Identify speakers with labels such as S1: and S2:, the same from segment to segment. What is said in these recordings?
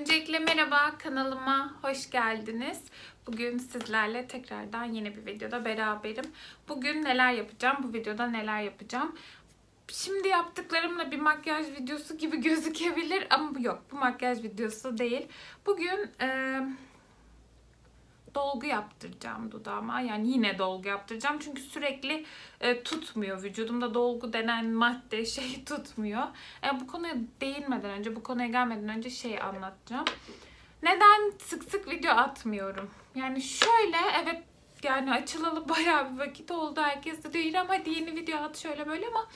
S1: Öncelikle merhaba kanalıma hoş geldiniz. Bugün sizlerle tekrardan yeni bir videoda beraberim. Bugün neler yapacağım? Bu videoda neler yapacağım? Şimdi yaptıklarımla bir makyaj videosu gibi gözükebilir ama yok. Bu makyaj videosu değil. Bugün e, dolgu yaptıracağım dudağıma. Yani yine dolgu yaptıracağım. Çünkü sürekli e, tutmuyor. Vücudumda dolgu denen madde şey tutmuyor. E, bu konuya değinmeden önce, bu konuya gelmeden önce şey anlatacağım. Neden sık sık video atmıyorum? Yani şöyle evet yani açılalı bayağı bir vakit oldu. Herkes de diyor İrem hadi yeni video at şöyle böyle ama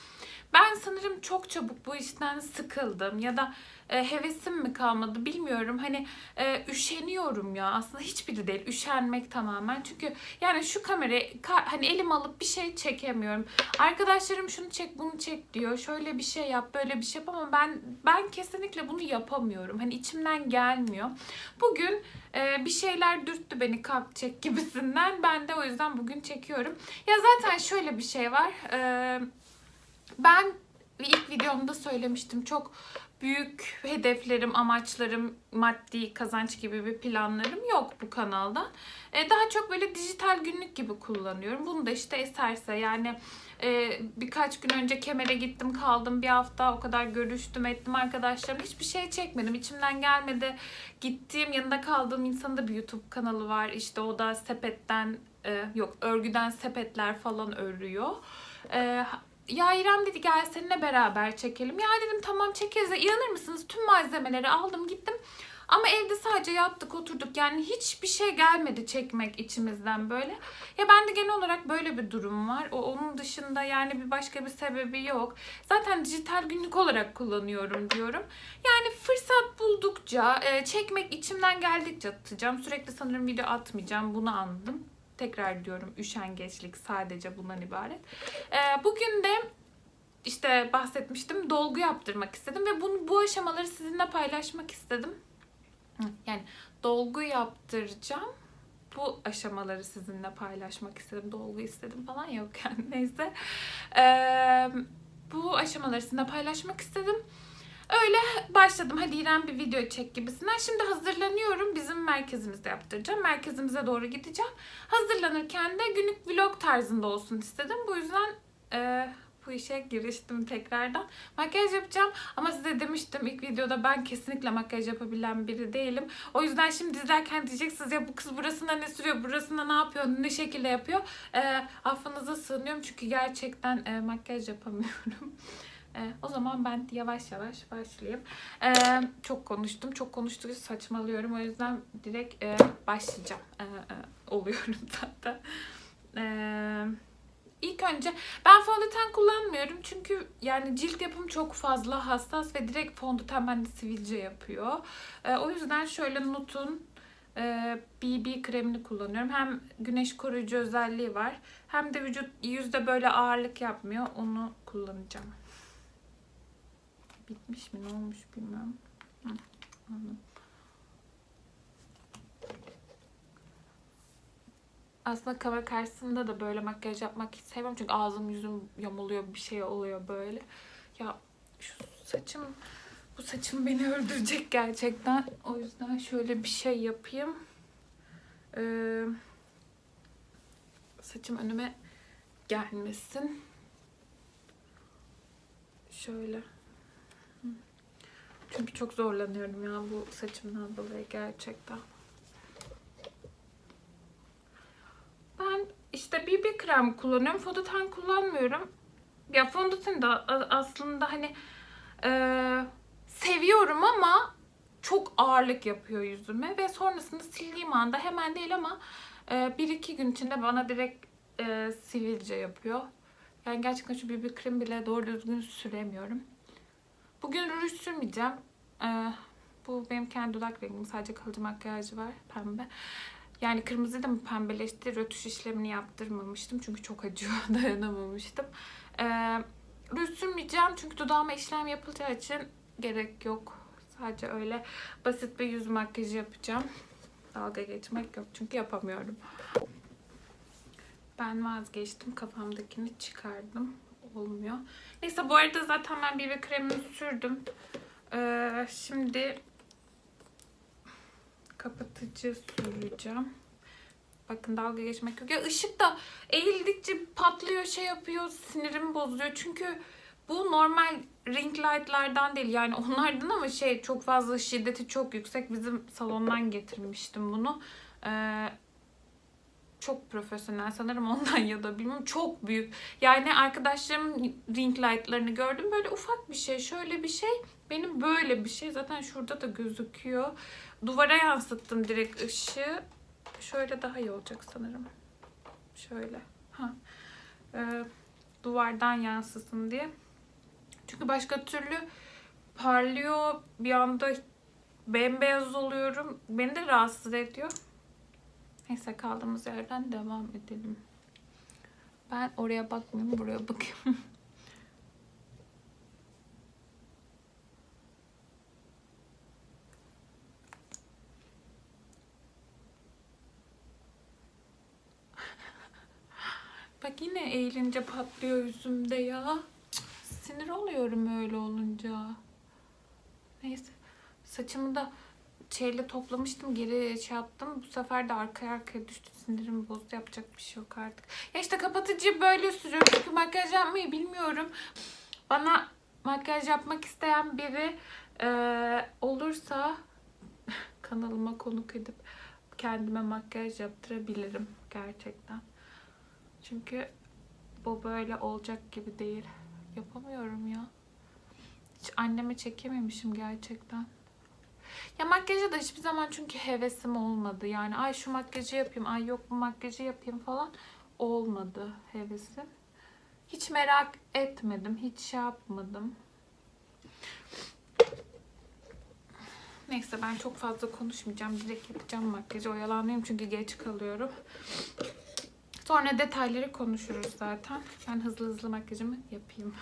S1: ben sanırım çok çabuk bu işten sıkıldım ya da e, hevesim mi kalmadı bilmiyorum. Hani e, üşeniyorum ya aslında hiçbiri değil üşenmek tamamen. Çünkü yani şu kamerayı ka- hani elim alıp bir şey çekemiyorum. Arkadaşlarım şunu çek bunu çek diyor. Şöyle bir şey yap böyle bir şey yap ama ben ben kesinlikle bunu yapamıyorum. Hani içimden gelmiyor. Bugün e, bir şeyler dürttü beni kalk çek gibisinden. Ben de o yüzden bugün çekiyorum. Ya zaten şöyle bir şey var. Eee ben ilk videomda söylemiştim. Çok büyük hedeflerim, amaçlarım, maddi kazanç gibi bir planlarım yok bu kanalda. Ee, daha çok böyle dijital günlük gibi kullanıyorum. Bunu da işte eserse yani e, birkaç gün önce Kemer'e gittim kaldım bir hafta o kadar görüştüm ettim arkadaşlarım hiçbir şey çekmedim içimden gelmedi gittiğim yanında kaldığım insanın da bir YouTube kanalı var işte o da sepetten e, yok örgüden sepetler falan örüyor. E, ya İrem dedi gel seninle beraber çekelim. Ya dedim tamam çekeriz. İnanır mısınız tüm malzemeleri aldım gittim. Ama evde sadece yattık oturduk yani hiçbir şey gelmedi çekmek içimizden böyle. Ya bende genel olarak böyle bir durum var. O onun dışında yani bir başka bir sebebi yok. Zaten dijital günlük olarak kullanıyorum diyorum. Yani fırsat buldukça, e, çekmek içimden geldikçe atacağım. Sürekli sanırım video atmayacağım. Bunu anladım. Tekrar diyorum üşengeçlik sadece bundan ibaret. Ee, bugün de işte bahsetmiştim dolgu yaptırmak istedim ve bunu bu aşamaları sizinle paylaşmak istedim. Yani dolgu yaptıracağım. Bu aşamaları sizinle paylaşmak istedim. Dolgu istedim falan yok yani neyse. Ee, bu aşamaları sizinle paylaşmak istedim. Öyle başladım. Hadi İrem bir video çek gibisinden. Şimdi hazırlanıyorum. Bizim merkezimizde yaptıracağım. Merkezimize doğru gideceğim. Hazırlanırken de günlük vlog tarzında olsun istedim. Bu yüzden e, bu işe giriştim tekrardan. Makyaj yapacağım ama size demiştim ilk videoda ben kesinlikle makyaj yapabilen biri değilim. O yüzden şimdi izlerken diyeceksiniz ya bu kız burasında ne sürüyor, burasında ne yapıyor, ne şekilde yapıyor. E, affınıza sığınıyorum çünkü gerçekten e, makyaj yapamıyorum. E, o zaman ben yavaş yavaş başlayayım. E, çok konuştum. Çok konuştuğu saçmalıyorum. O yüzden direkt e, başlayacağım. E, e, oluyorum zaten. E, ilk önce ben fondöten kullanmıyorum. Çünkü yani cilt yapım çok fazla hassas ve direkt fondöten bende sivilce yapıyor. E, o yüzden şöyle Nut'un e, BB kremini kullanıyorum. Hem güneş koruyucu özelliği var. Hem de vücut yüzde böyle ağırlık yapmıyor. Onu kullanacağım bitmiş mi ne olmuş bilmiyorum. Hı, anladım. Aslında kamera karşısında da böyle makyaj yapmak hiç sevmem çünkü ağzım yüzüm yamuluyor bir şey oluyor böyle. Ya şu saçım bu saçım beni öldürecek gerçekten. O yüzden şöyle bir şey yapayım. Ee, saçım önüme gelmesin. Şöyle. Çünkü çok zorlanıyorum ya bu saçımdan dolayı gerçekten. Ben işte BB krem kullanıyorum. Fondöten kullanmıyorum. Ya fondöten de aslında hani e, seviyorum ama çok ağırlık yapıyor yüzüme ve sonrasında sildiğim anda hemen değil ama e, bir iki gün içinde bana direkt e, sivilce yapıyor. Yani gerçekten şu BB krem bile doğru düzgün süremiyorum. Bugün ruj sürmeyeceğim. Ee, bu benim kendi dudak rengim. Sadece kalıcı makyajı var. Pembe. Yani kırmızı da mı pembeleşti? Rötuş işlemini yaptırmamıştım. Çünkü çok acıyor. Dayanamamıştım. Ee, ruj sürmeyeceğim. Çünkü dudağıma işlem yapılacağı için gerek yok. Sadece öyle basit bir yüz makyajı yapacağım. Dalga geçmek yok. Çünkü yapamıyorum. Ben vazgeçtim. Kafamdakini çıkardım. Olmuyor. Neyse bu arada zaten ben BB kremini sürdüm. Ee, şimdi kapatıcı süreceğim. Bakın dalga geçmek yok. Ya ışık da eğildikçe patlıyor, şey yapıyor, sinirimi bozuyor. Çünkü bu normal ring light'lardan değil. Yani onlardan ama şey çok fazla şiddeti çok yüksek. Bizim salondan getirmiştim bunu. Ee, çok profesyonel sanırım ondan ya da bilmiyorum çok büyük. Yani arkadaşlarımın ring light'larını gördüm. Böyle ufak bir şey, şöyle bir şey. Benim böyle bir şey. Zaten şurada da gözüküyor. Duvara yansıttım direkt ışığı. Şöyle daha iyi olacak sanırım. Şöyle. Ha. Ee, duvardan yansısın diye. Çünkü başka türlü parlıyor. Bir anda bembeyaz oluyorum. Beni de rahatsız ediyor. Neyse kaldığımız yerden devam edelim. Ben oraya bakmıyorum, buraya bakıyorum. Bak yine eğilince patlıyor yüzümde ya. Sinir oluyorum öyle olunca. Neyse. Saçımı da şeyle toplamıştım. Geri şey yaptım. Bu sefer de arkaya arkaya düştü. Sinirim bozdu. Yapacak bir şey yok artık. Ya işte kapatıcı böyle sürüyorum. Çünkü makyaj yapmayı bilmiyorum. Bana makyaj yapmak isteyen biri eee, olursa kanalıma konuk edip kendime makyaj yaptırabilirim gerçekten. Çünkü bu böyle olacak gibi değil. Yapamıyorum ya. Hiç anneme çekememişim gerçekten. Ya makyaja da hiçbir zaman çünkü hevesim olmadı. Yani ay şu makyajı yapayım, ay yok bu makyajı yapayım falan olmadı hevesim. Hiç merak etmedim, hiç şey yapmadım. Neyse ben çok fazla konuşmayacağım. Direkt yapacağım makyajı. Oyalanmayayım çünkü geç kalıyorum. Sonra detayları konuşuruz zaten. Ben hızlı hızlı makyajımı yapayım.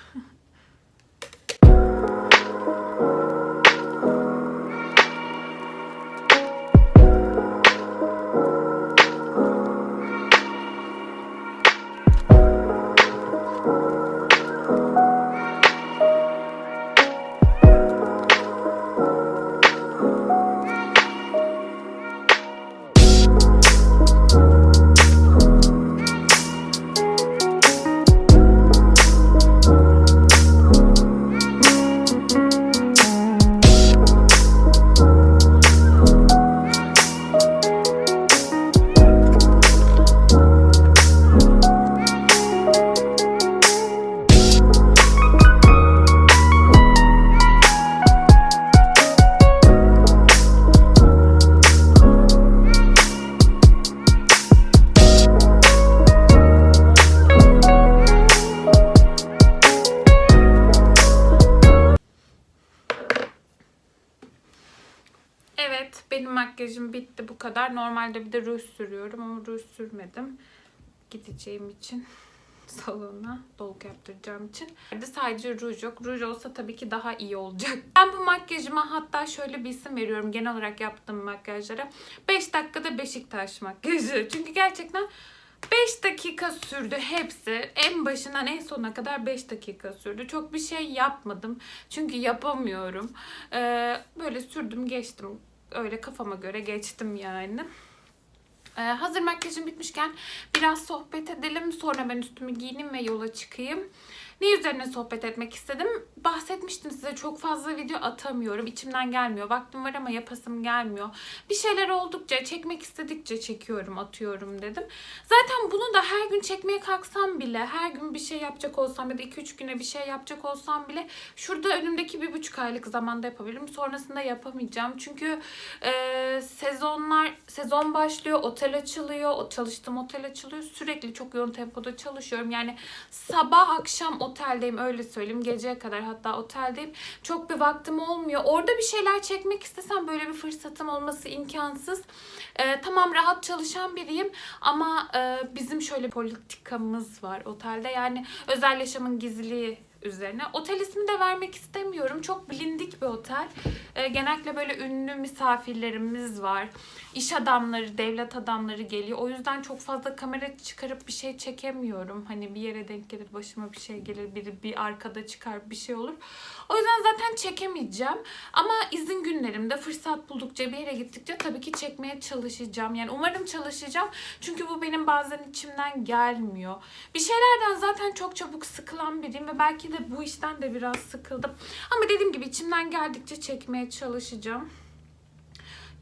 S1: Normalde bir de ruj sürüyorum ama ruj sürmedim. Gideceğim için salona dolgu yaptıracağım için. Sadece ruj yok. Ruj olsa tabii ki daha iyi olacak. Ben bu makyajıma hatta şöyle bir isim veriyorum genel olarak yaptığım makyajlara. 5 dakikada Beşiktaş makyajı. Çünkü gerçekten 5 dakika sürdü hepsi. En başından en sonuna kadar 5 dakika sürdü. Çok bir şey yapmadım. Çünkü yapamıyorum. Ee, böyle sürdüm geçtim. Öyle kafama göre geçtim yani. Ee, hazır makyajım bitmişken biraz sohbet edelim. Sonra ben üstümü giyineyim ve yola çıkayım. Ne üzerine sohbet etmek istedim? Bahsetmiştim size çok fazla video atamıyorum. İçimden gelmiyor. Vaktim var ama yapasım gelmiyor. Bir şeyler oldukça, çekmek istedikçe çekiyorum, atıyorum dedim. Zaten bunu da her gün çekmeye kalksam bile, her gün bir şey yapacak olsam ya da 2-3 güne bir şey yapacak olsam bile şurada önümdeki bir buçuk aylık zamanda yapabilirim. Sonrasında yapamayacağım. Çünkü e, sezonlar, sezon başlıyor, otel açılıyor, çalıştığım otel açılıyor. Sürekli çok yoğun tempoda çalışıyorum. Yani sabah akşam oteldeyim öyle söyleyeyim. Geceye kadar hatta oteldeyim. Çok bir vaktim olmuyor. Orada bir şeyler çekmek istesem böyle bir fırsatım olması imkansız. Ee, tamam rahat çalışan biriyim ama e, bizim şöyle politikamız var otelde. Yani özel yaşamın gizliliği üzerine. Otel ismi de vermek istemiyorum. Çok bilindik bir otel. Ee, genellikle böyle ünlü misafirlerimiz var. İş adamları, devlet adamları geliyor. O yüzden çok fazla kamera çıkarıp bir şey çekemiyorum. Hani bir yere denk gelir, başıma bir şey gelir, biri bir arkada çıkar, bir şey olur. O yüzden zaten çekemeyeceğim. Ama izin günlerimde fırsat buldukça bir yere gittikçe tabii ki çekmeye çalışacağım. Yani umarım çalışacağım. Çünkü bu benim bazen içimden gelmiyor. Bir şeylerden zaten çok çabuk sıkılan biriyim ve belki de bu işten de biraz sıkıldım. Ama dediğim gibi içimden geldikçe çekmeye çalışacağım.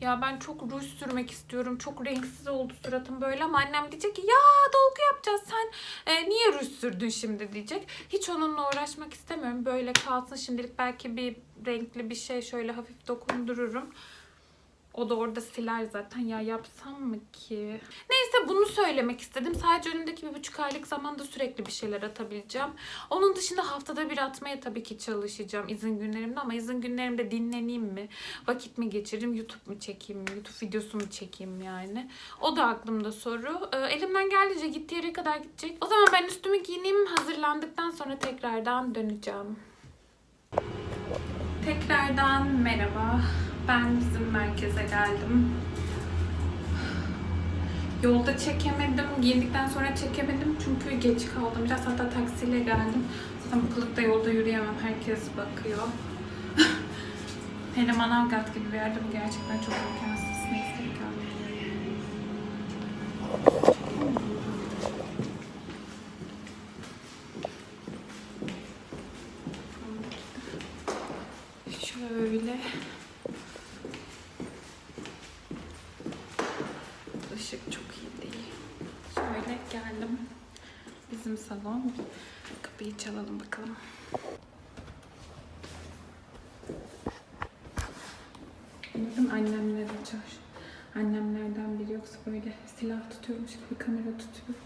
S1: Ya ben çok ruj sürmek istiyorum. Çok renksiz oldu suratım böyle ama annem diyecek ki ya dolgu yapacağız sen e, niye ruj sürdün şimdi diyecek. Hiç onunla uğraşmak istemiyorum. Böyle kalsın şimdilik belki bir renkli bir şey şöyle hafif dokundururum. O da orada siler zaten. Ya yapsam mı ki? Neyse bunu söylemek istedim. Sadece önümdeki bir buçuk aylık zamanda sürekli bir şeyler atabileceğim. Onun dışında haftada bir atmaya tabii ki çalışacağım izin günlerimde ama izin günlerimde dinleneyim mi? Vakit mi geçireyim? YouTube mu çekeyim? YouTube videosu mu çekeyim yani? O da aklımda soru. Ee, elimden geldiğince gittiği yere kadar gidecek. O zaman ben üstümü giyineyim. Hazırlandıktan sonra tekrardan döneceğim. Tekrardan merhaba. Ben bizim merkeze geldim. Yolda çekemedim. Giyindikten sonra çekemedim çünkü geç kaldım. Biraz hatta taksiyle geldim. Zaten bu kılıkta yolda yürüyemem. Herkes bakıyor. Hele Manavgat gibi bir yerde bu gerçekten çok imkansız. Neyse geldim. Şöyle. Işık çok iyi değil. Şöyle geldim. Bizim salon. Kapıyı çalalım bakalım. Bakın annemler açar. Annemlerden biri yoksa böyle silah tutuyormuş gibi kamera tutuyor.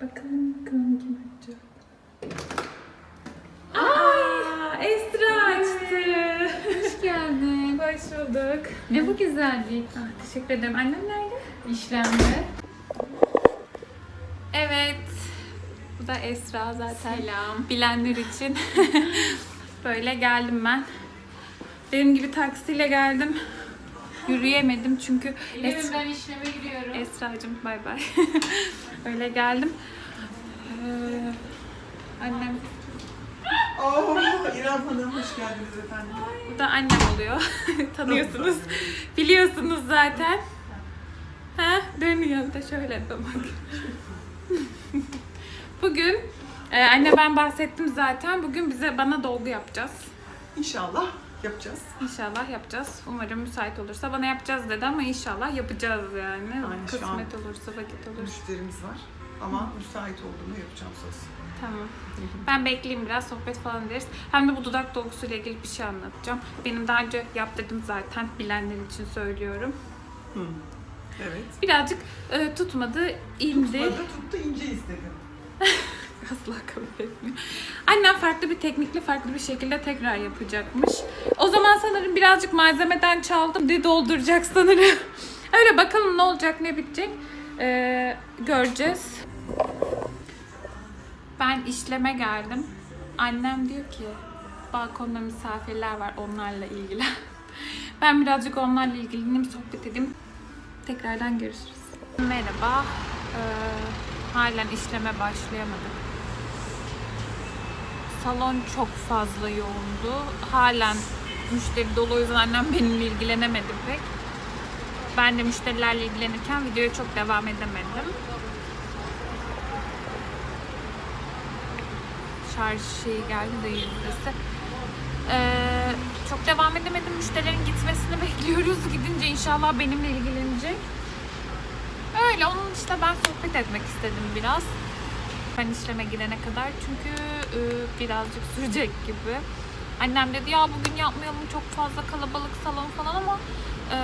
S1: Bakalım bakalım kim açacak. Esra açtı.
S2: Hoş geldin.
S1: Hoş bulduk.
S2: Ne bu güzellik?
S1: Ah, teşekkür ederim. Annem nerede?
S2: İşlemde.
S1: Evet. Bu da Esra zaten.
S2: Selam.
S1: Bilenler için. Böyle geldim ben. Benim gibi taksiyle geldim. Yürüyemedim çünkü Es-
S2: Evimden işleme giriyorum.
S1: Esra'cığım bay bay. Öyle geldim. Ee, annem,
S3: Oo, İrem Hanım hoş geldiniz efendim.
S1: bu da annem oluyor. Tanıyorsunuz. Biliyorsunuz zaten. Ha, dönüyor da şöyle de bak. Bugün e, anne ben bahsettim zaten. Bugün bize bana dolgu yapacağız.
S3: İnşallah yapacağız.
S1: İnşallah yapacağız. Umarım müsait olursa bana yapacağız dedi ama inşallah yapacağız yani.
S3: Şu an-
S1: Kısmet olursa, vakit olursa.
S3: Müşterimiz var ama müsait olduğunu yapacağım söz.
S1: Tamam. Ben bekleyeyim biraz sohbet falan ederiz. Hem de bu dudak dolgusuyla ilgili bir şey anlatacağım. Benim daha önce yaptırdım zaten. Bilenler için söylüyorum.
S3: Hı. Evet.
S1: Birazcık e, tutmadı, indi.
S3: Tutmadı tuttu ince istedim.
S1: Asla kabul etmiyor. Annem farklı bir teknikle farklı bir şekilde tekrar yapacakmış. O zaman sanırım birazcık malzemeden çaldım diye dolduracak sanırım. Öyle bakalım ne olacak ne bitecek. Ee, göreceğiz. Ben işleme geldim. Annem diyor ki balkonda misafirler var onlarla ilgilen. Ben birazcık onlarla ilgileneyim, sohbet edeyim. Tekrardan görüşürüz. Merhaba. Ee, halen işleme başlayamadık. Salon çok fazla yoğundu. Halen müşteri dolu o yüzden annem benimle ilgilenemedi pek. Ben de müşterilerle ilgilenirken videoya çok devam edemedim. Şarj şeyi geldi de yüzdesi. Ee, çok devam. Müşterilerin gitmesini bekliyoruz. Gidince inşallah benimle ilgilenecek. Öyle onun işte ben sohbet etmek istedim biraz. Ben işleme gidene kadar çünkü e, birazcık sürecek gibi. Annem dedi ya bugün yapmayalım çok fazla kalabalık salon falan ama e,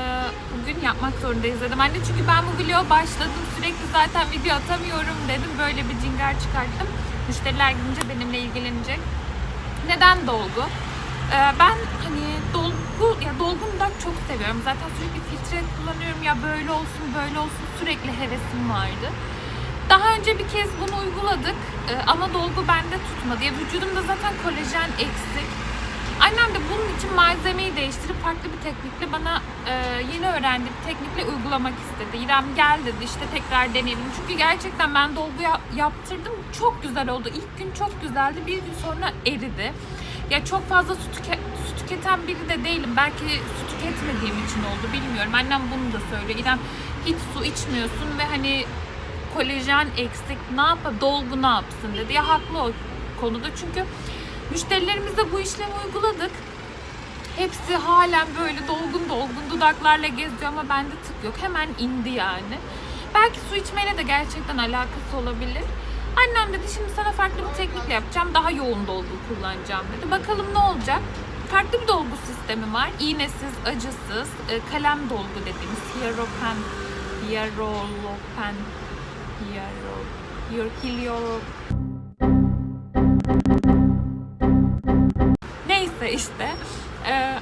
S1: bugün yapmak zorundayız dedim. Anne çünkü ben bu vloga başladım sürekli zaten video atamıyorum dedim. Böyle bir cingar çıkarttım. Müşteriler gidince benimle ilgilenecek. Neden dolgu? Ee, ben hani dolgu, ya dolgun dudak çok seviyorum. Zaten sürekli filtre kullanıyorum ya böyle olsun böyle olsun sürekli hevesim vardı. Daha önce bir kez bunu uyguladık e, ama dolgu bende tutmadı. Ya vücudumda zaten kolajen eksik. Annem de bunun için malzemeyi değiştirip farklı bir teknikle bana e, yeni öğrendiği bir teknikle uygulamak istedi. İrem gel dedi işte tekrar deneyelim. Çünkü gerçekten ben dolgu ya- yaptırdım. Çok güzel oldu. İlk gün çok güzeldi. Bir gün sonra eridi. Ya çok fazla su, tüke- su tüketen biri de değilim. Belki su tüketmediğim için oldu bilmiyorum. Annem bunu da söylüyor. İrem hiç su içmiyorsun ve hani kolajen eksik ne yap dolgu ne yapsın dedi. Ya haklı o konuda çünkü müşterilerimize bu işlemi uyguladık. Hepsi halen böyle dolgun dolgun dudaklarla geziyor ama bende tık yok. Hemen indi yani. Belki su içmeyle de gerçekten alakası olabilir. Annem dedi şimdi sana farklı bir teknikle yapacağım. Daha yoğun dolgu kullanacağım dedi. Bakalım ne olacak? Farklı bir dolgu sistemi var. İğnesiz, acısız, e, kalem dolgu dediğimiz hieropen, hierolopen, hiero, hilio, Neyse işte eee,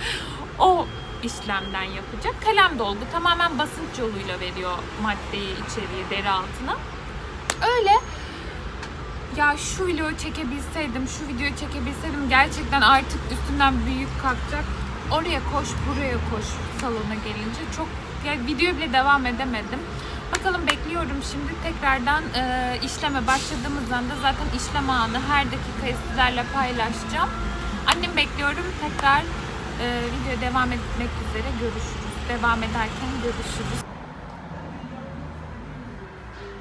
S1: o işlemden yapacak. Kalem dolgu tamamen basınç yoluyla veriyor maddeyi içeriye deri altına. Öyle ya şu videoyu çekebilseydim, şu videoyu çekebilseydim gerçekten artık üstümden büyük kalkacak. Oraya koş, buraya koş salona gelince çok ya video bile devam edemedim. Bakalım bekliyorum şimdi tekrardan e, işleme başladığımızdan da zaten işlem anı her dakikayı sizlerle paylaşacağım. Annem bekliyorum tekrar e, video devam etmek üzere görüşürüz. Devam ederken görüşürüz.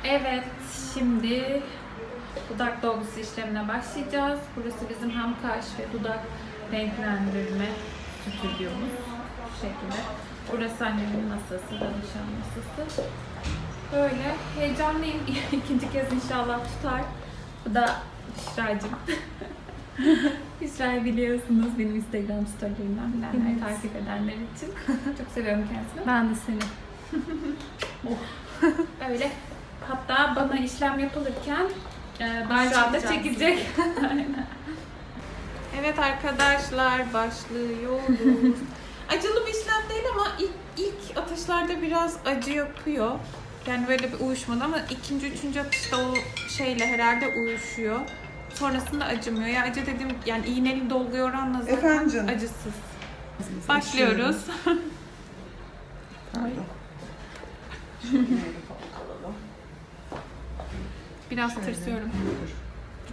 S1: Evet şimdi dudak dolgusu işlemine başlayacağız. Burası bizim hem kaş ve dudak renklendirme stüdyomuz. Bu şekilde. Burası annemin masası, danışan masası. Böyle heyecanlıyım. İkinci kez inşallah tutar. Bu da Büşra'cığım. Büşra'yı biliyorsunuz benim Instagram storylerimden bilenler,
S2: Evet.
S1: takip edenler için. Çok seviyorum kendisini.
S2: Ben de seni.
S1: Öyle. Hatta bana işlem yapılırken e,
S2: çekeceğim
S1: çekecek. Aynen.
S3: Evet arkadaşlar başlıyoruz. Acılı bir işlem değil ama ilk, ilk atışlarda biraz acı yapıyor. Yani böyle bir uyuşmadı ama ikinci, üçüncü atışta o şeyle herhalde uyuşuyor. Sonrasında acımıyor. Ya acı dediğim yani iğneli dolguya oranla zaten
S4: Efendim
S3: acısız. Başlıyoruz.
S4: Pardon.
S3: Biraz
S4: Şöyle.
S3: tırsıyorum.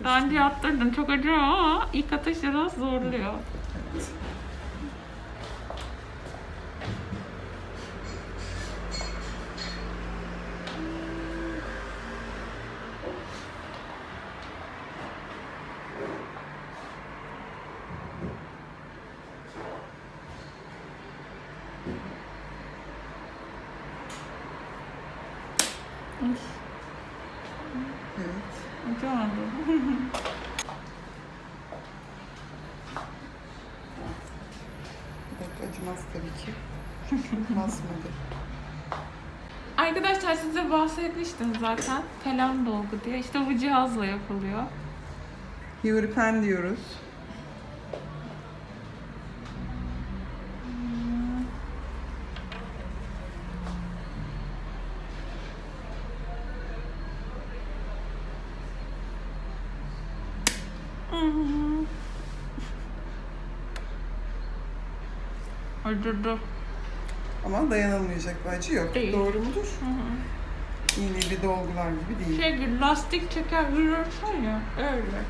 S1: Daha önce yaptırdım. Çok acıyor ama ilk atış biraz zorluyor.
S4: Evet. Evet. Bir dakika acımaz tabii ki. Basmadı.
S1: Arkadaşlar size bahsetmiştim zaten. Kalem dolgu diye. İşte bu cihazla yapılıyor.
S4: Yuripen diyoruz.
S1: Acıdı.
S4: Ama dayanılmayacak bir acı yok.
S1: Değil.
S4: Doğru mudur? İğneli dolgular gibi değil.
S1: Şey gibi lastik çeker yürürsen ya. Öyle.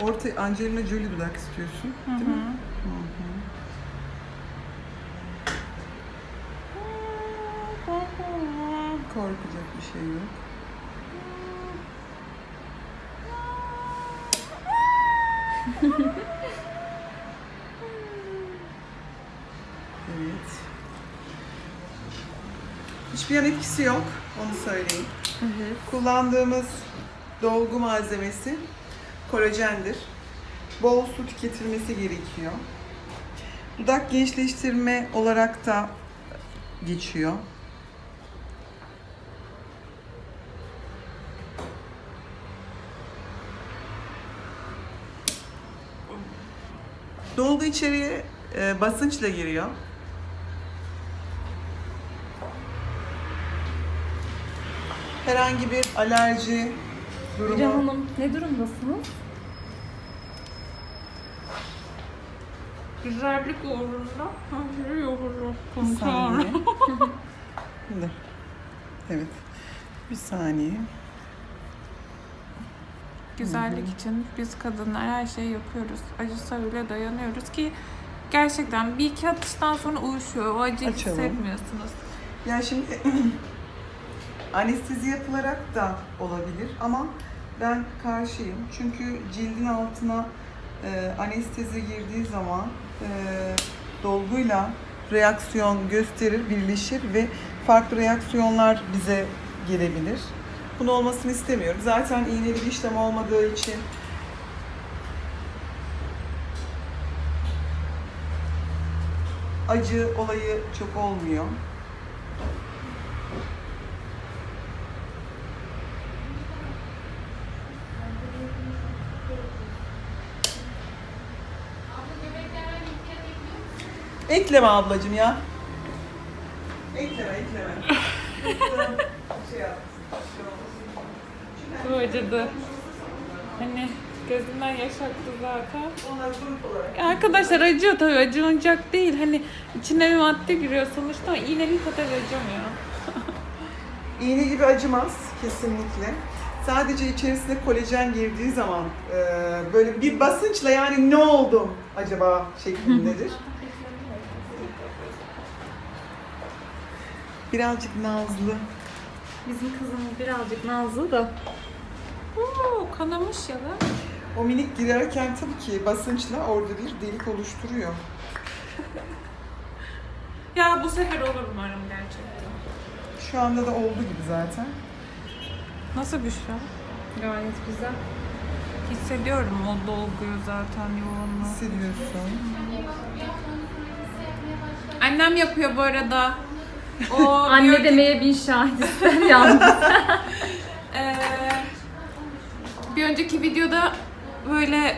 S4: Orta Angelina Jolie dudak istiyorsun. Değil mi? Hı hı. Korkacak bir şey yok. Evet. Hiçbir yan etkisi yok, onu söyleyeyim. Kullandığımız dolgu malzemesi kolajendir. Bol su tüketilmesi gerekiyor. Dudak gençleştirme olarak da geçiyor. Dolgu içeriye e, basınçla giriyor. Herhangi bir alerji durumu
S2: İrem Hanım ne durumdasınız?
S1: Güzellik uğrunda her yapılır.
S4: Bir saniye. Dur. Evet. Bir saniye.
S1: Güzellik için biz kadınlar her şeyi yapıyoruz. Acısa bile dayanıyoruz ki gerçekten bir iki atıştan sonra uyuşuyor. O acıyı
S4: Açalım.
S1: hissetmiyorsunuz.
S4: Yani şimdi anestezi yapılarak da olabilir ama ben karşıyım. Çünkü cildin altına e, anestezi girdiği zaman e, dolguyla reaksiyon gösterir, birleşir ve farklı reaksiyonlar bize gelebilir. Bunun olmasını istemiyorum. Zaten iğneli bir işlem olmadığı için acı olayı çok olmuyor. Ekleme ablacığım ya. Ekleme, ekleme. şey yap.
S1: Bu acıdı. Hani gözümden yaş aktı zaten. Arkadaşlar acıyor tabii acınacak değil. Hani içine bir madde giriyor sonuçta ama iğnenin kadar acımıyor.
S4: İğne gibi acımaz kesinlikle. Sadece içerisine kolajen girdiği zaman e, böyle bir basınçla yani ne oldum acaba şeklindedir. Birazcık nazlı.
S2: Bizim kızımız birazcık nazlı da.
S1: Oo, kanamış ya lan.
S4: O minik girerken tabii ki basınçla orada bir delik oluşturuyor.
S1: Ya bu sefer olur umarım gerçekten.
S4: Şu anda da oldu gibi zaten.
S1: Nasıl Büşra?
S2: Gayet güzel.
S1: Hissediyorum o dolguyu zaten yoğunluğu.
S4: Hissediyorsun.
S1: Annem yapıyor bu arada. O
S2: Anne demeye bin şahit ister yalnız.
S1: eee, bir önceki videoda böyle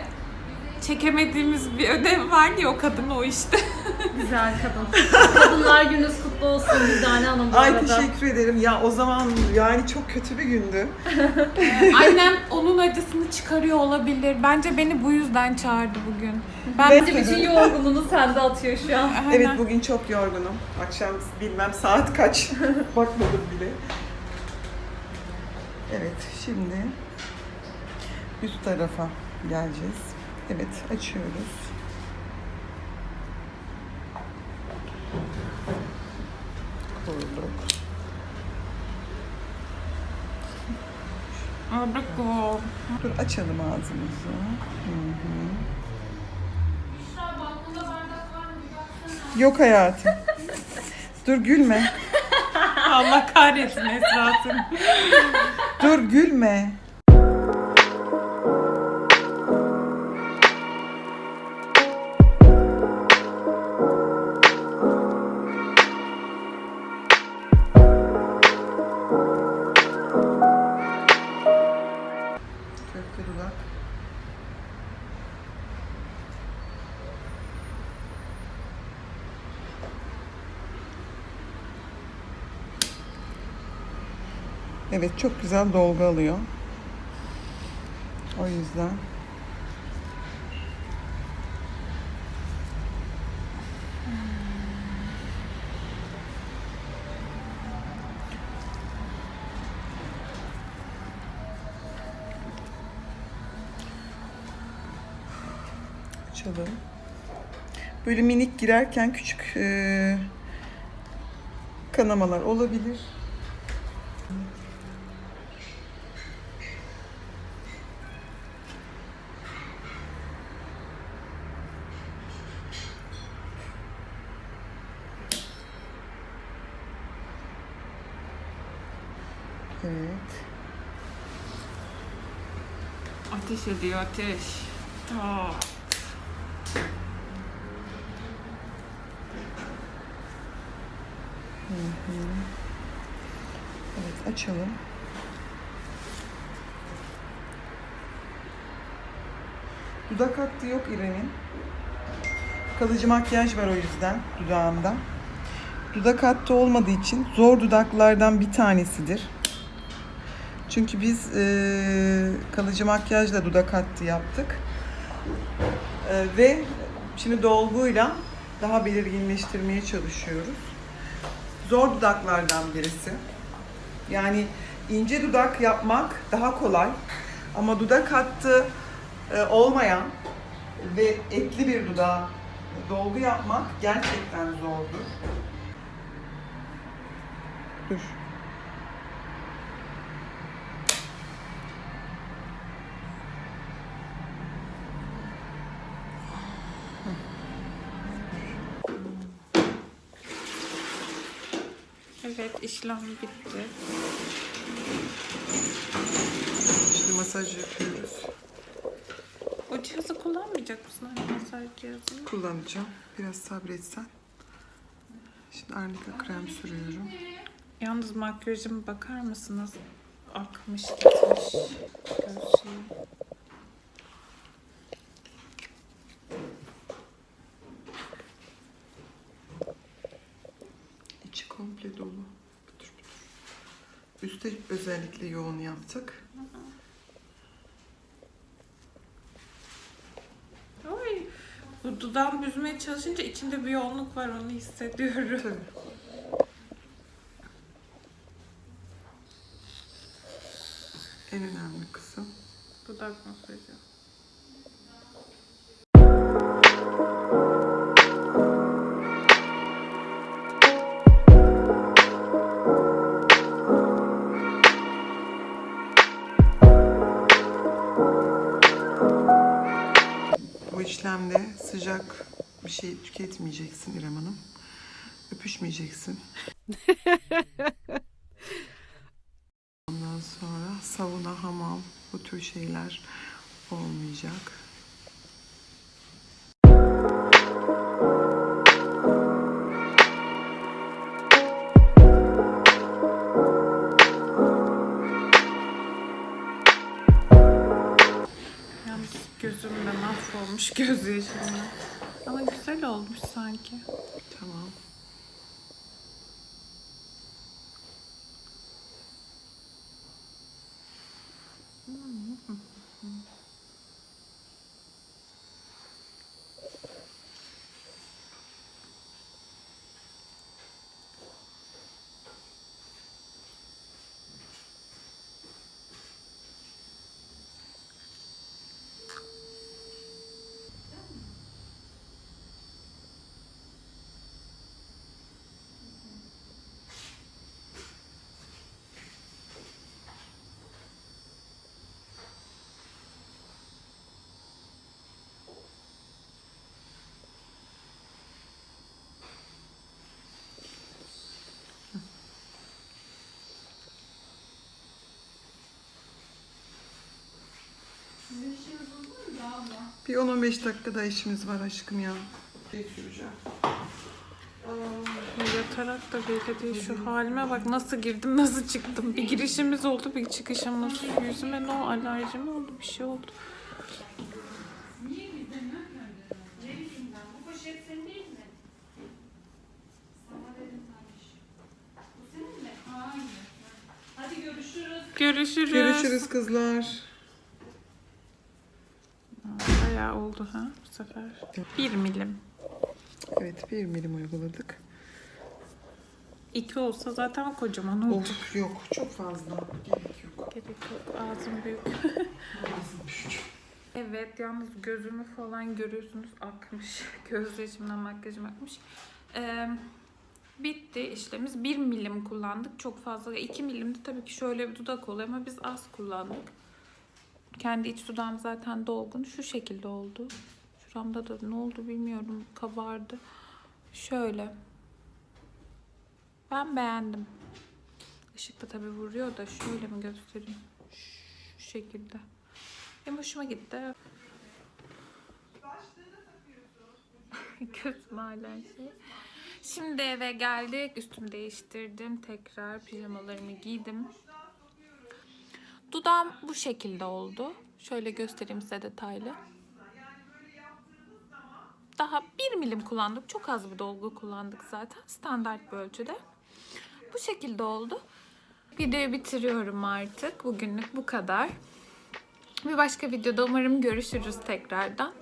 S1: çekemediğimiz bir ödev var ya o kadın o işte.
S2: güzel kadın. Kadınlar gününüz kutlu olsun Dürdane Hanım bu
S4: Ay
S2: arada.
S4: teşekkür ederim. Ya o zaman yani çok kötü bir gündü.
S1: Annem onun acısını çıkarıyor olabilir. Bence beni bu yüzden çağırdı bugün. Ben
S2: Bence bütün yorgunluğunu sende atıyor şu an.
S1: Aynen.
S4: Evet bugün çok yorgunum. Akşam bilmem saat kaç. Bakmadım bile. Evet şimdi üst tarafa geleceğiz. Evet açıyoruz. Kurduk.
S1: Ardık
S4: Dur açalım ağzımızı. Hı hı. Yok hayatım. Dur gülme.
S1: Allah kahretsin Esra'sın.
S4: Dur gülme. Evet çok güzel dolgu alıyor. O yüzden. Açalım. Böyle minik girerken küçük eee, kanamalar olabilir. Evet.
S1: Ateş ediyor ateş. Aa.
S4: Evet açalım. Dudak hattı yok İrem'in. Kalıcı makyaj var o yüzden dudağımda. Dudak hattı olmadığı için zor dudaklardan bir tanesidir. Çünkü biz eee, kalıcı makyajla dudak hattı yaptık. Eee, ve şimdi dolguyla daha belirginleştirmeye çalışıyoruz. Zor dudaklardan birisi. Yani ince dudak yapmak daha kolay. Ama dudak hattı e, olmayan ve etli bir dudağa dolgu yapmak gerçekten zordur. Dur.
S1: Evet işlem bitti.
S4: Şimdi masaj yapıyoruz.
S1: O cihazı kullanmayacak mısın anne masaj cihazını?
S4: Kullanacağım. Biraz sabretsen. Şimdi arnika krem sürüyorum.
S1: Yalnız makyajıma bakar mısınız? Akmış gitmiş göz şeyi.
S4: Üste özellikle yoğun yaptık.
S1: Oy. Bu dudağım büzmeye çalışınca içinde bir yoğunluk var onu hissediyorum.
S4: Tabii. En önemli kısım.
S1: Dudak masajı.
S4: Sıcak bir şey tüketmeyeceksin İrem Hanım. Öpüşmeyeceksin. Ondan sonra sauna, hamam bu tür şeyler olmayacak.
S1: Yalnız gözüm de mahvolmuş göz yaşımla. Ama güzel olmuş sanki.
S4: Tamam. Bir 10-15 dakika daha işimiz var aşkım ya. Şey süreceğim.
S1: Yatarak da belli değil. Şu halime bak nasıl girdim nasıl çıktım. Bir girişimiz oldu bir çıkışımız. Yüzüme ne o alerji mi oldu bir şey oldu. Görüşürüz.
S4: Görüşürüz kızlar.
S1: Bayağı oldu ha bu sefer. Bir milim.
S4: Evet bir milim uyguladık.
S1: İki olsa zaten kocaman oldu.
S4: Of yok çok fazla. Gerek yok.
S1: Gerek yok. Ağzım büyük. Evet yalnız gözümü falan görüyorsunuz akmış. Göz yaşımdan makyajım akmış. Ee, bitti işlemimiz. 1 milim kullandık. Çok fazla. 2 milimde tabii ki şöyle bir dudak oluyor ama biz az kullandık. Kendi iç dudağım zaten dolgun. Şu şekilde oldu. Şuramda da ne oldu bilmiyorum. Kabardı. Şöyle. Ben beğendim. Işık da tabii vuruyor da şöyle mi göstereyim? Şu şekilde. Benim hoşuma gitti. Gözüm hala şey. Şimdi eve geldik. Üstümü değiştirdim. Tekrar pijamalarımı giydim. Dudağım bu şekilde oldu. Şöyle göstereyim size detaylı. daha bir milim kullandık. Çok az bir dolgu kullandık zaten standart bir ölçüde. Bu şekilde oldu. Videoyu bitiriyorum artık. Bugünlük bu kadar. Bir başka videoda umarım görüşürüz tekrardan.